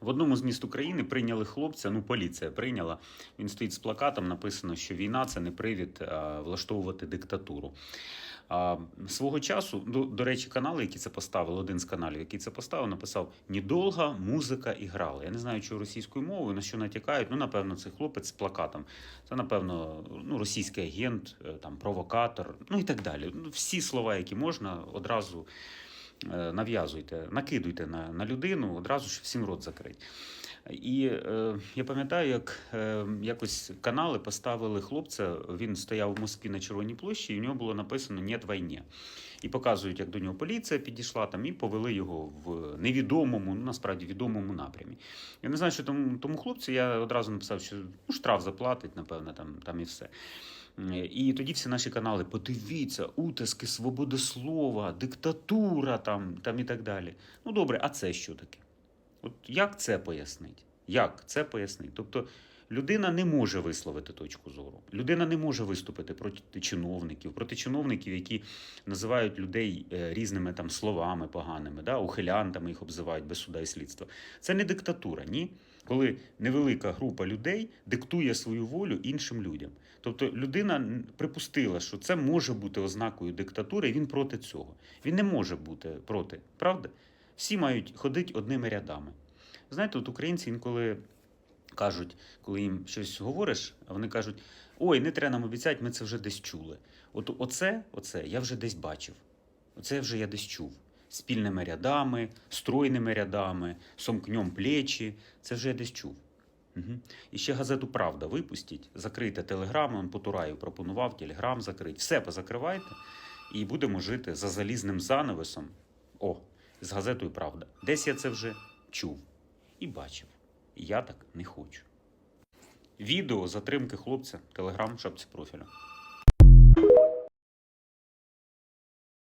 В одному з міст України прийняли хлопця, ну поліція прийняла. Він стоїть з плакатом, написано, що війна це не привід а, влаштовувати диктатуру. А, свого часу, до, до речі, канали, які це поставили, один з каналів, який це поставив, написав «Недолго музика іграла. Я не знаю, що російською мовою, на що натякають. Ну, напевно, це хлопець з плакатом. Це, напевно, ну, російський агент, е, там, провокатор, ну і так далі. Ну, всі слова, які можна, одразу е, нав'язуйте, накидуйте на, на людину, одразу ж всім рот закрить. І е, я пам'ятаю, як е, якось канали поставили хлопця. Він стояв в Москві на Червоній площі, і в нього було написано «Нєт війні». І показують, як до нього поліція підійшла там і повели його в невідомому, ну насправді відомому напрямі. Я не знаю, що тому, тому хлопцю я одразу написав, що ну, штраф заплатить, напевно, там, там і все. Е, І тоді всі наші канали, подивіться, утиски, свободи слова, диктатура там, там і так далі. Ну добре, а це що таке? От як це пояснити? Як це пояснити? Тобто людина не може висловити точку зору. Людина не може виступити проти чиновників, проти чиновників, які називають людей е, різними там словами поганими, да? ухилянтами їх обзивають без суда і слідства. Це не диктатура, ні. Коли невелика група людей диктує свою волю іншим людям. Тобто людина припустила, що це може бути ознакою диктатури, і він проти цього. Він не може бути проти, правда? Всі мають ходити одними рядами. Знаєте, от українці інколи кажуть, коли їм щось говориш, вони кажуть: ой, не треба нам обіцяти, ми це вже десь чули. От оце, оце я вже десь бачив. Оце вже я десь чув. Спільними рядами, стройними рядами, сомкнем плечі. Це вже я десь чув. Угу. І ще газету Правда випустіть, закрийте телеграм, он Потураєв пропонував, телеграм закрити. Все позакривайте, і будемо жити за залізним занавесом. О, з газетою Правда. Десь я це вже чув і бачив. Я так не хочу. Відео затримки хлопця, телеграм шапці профіля.